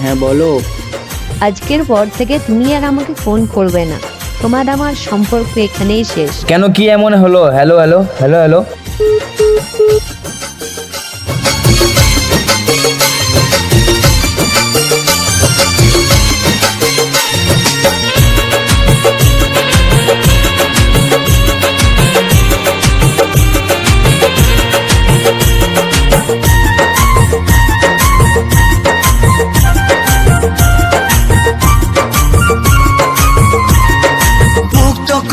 হ্যাঁ বলো। আজকের পর থেকে তুমি আর আমাকে ফোন করবে না। তোমার আমার সম্পর্ক এখানেই শেষ। কেন কি এমন হলো? হ্যালো হ্যালো হ্যালো হ্যালো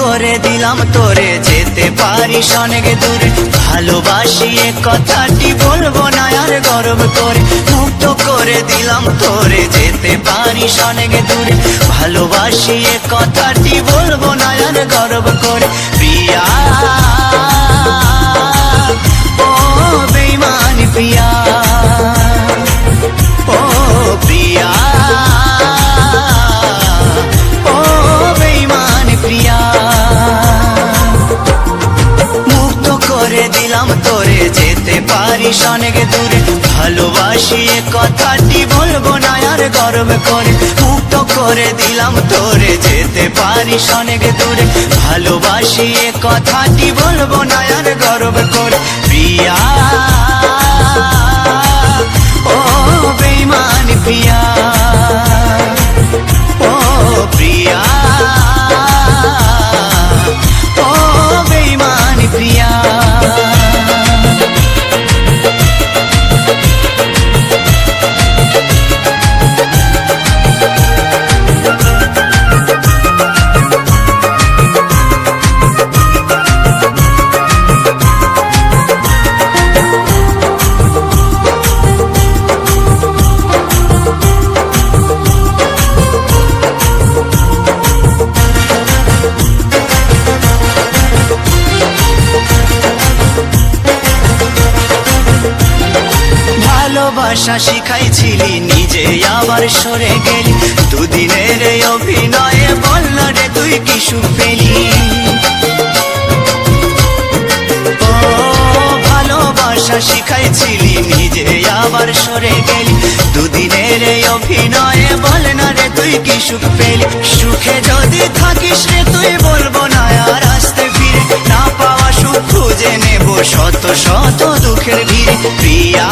করে দিলাম তোরে যেতে পারিস অনেক দূরে। ভালোবাসি এ কথাটি বলব না আর গর্ব করে। মুক্ত করে দিলাম তোরে যেতে পারিস অনেক দূরে। ভালোবাসি এ কথাটি বলব না আর গর্ব করে। প্রিয়া পারিস অনেক দূরে। ভালোবাসি কথাটি বলব না, আর গর্ব করে। মুক্ত করে দিলাম তোরে যেতে পারিস অনেক দূরে। ভালোবাসি কথাটি বলব না, আর গর্ব করে। ভালোবাসা শিখাইছিলি, নিজে আবার সরে গেলি। দুদিনের অভিনয়ে বলল রে তুই কি সুখ পেলি? শিখাইছিলি, নিজে আবার সরে গেলি। দুদিনের এই অভিনয়ে বল না রে তুই কি সুখ পেলি? সুখে যদি থাকিস রে, তুই বলব না আর আসতে ফিরে। না পাওয়া সুখ খুঁজে নেব শত শত দুঃখের ভিড়ে। প্রিয়া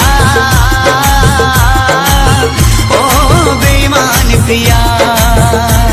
பாதியா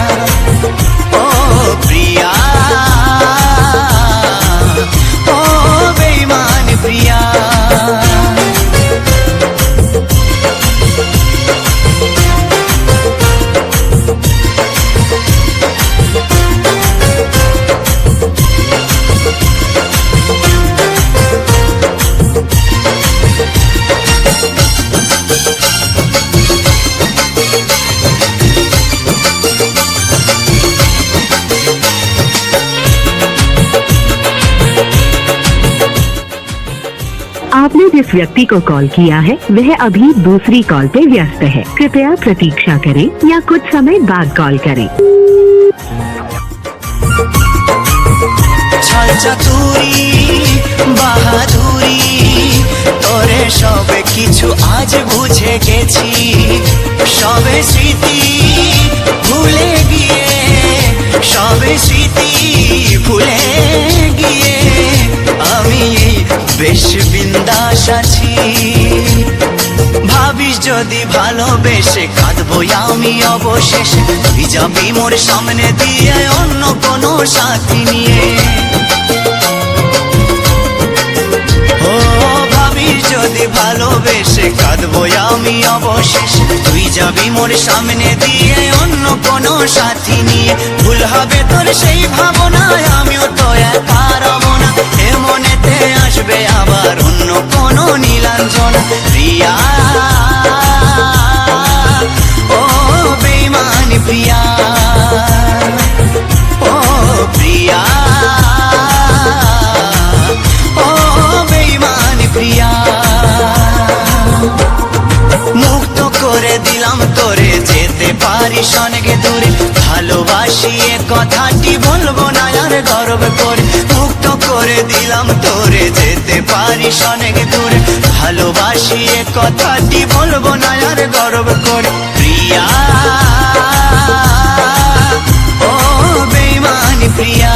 आपने जिस व्यक्ति को कॉल किया है वह अभी दूसरी कॉल पे व्यस्त है कृपया प्रतीक्षा करें या कुछ समय बाद कॉल करें ছল চাতুরি বাহাদুরি তোরে সবে কিছু আজ বুঝে গেছি সবে স্মৃতি যদি ভালোবেসে কাঁদবো আমি অবশেষে। তুই যাবি মোর সামনে দিয়ে অন্য কোনো সাথী নিয়ে। ও ভাবিস যদি ভালোবেসে কাঁদবো আমি অবশেষে। তুই যাবি মোর সামনে দিয়ে অন্য কোনো সাথী নিয়ে। ভুল পারিস অনেক দূরে। ভালোবাসি এ কথাটি বলব না আর গর্ব করে। মুক্ত করে দিলাম তোরে, যেতে পারিস অনেক দূরে। ভালোবাসি এ কথাটি বলব না আর গর্ব করে। প্রিয়া, ও প্রিয়া।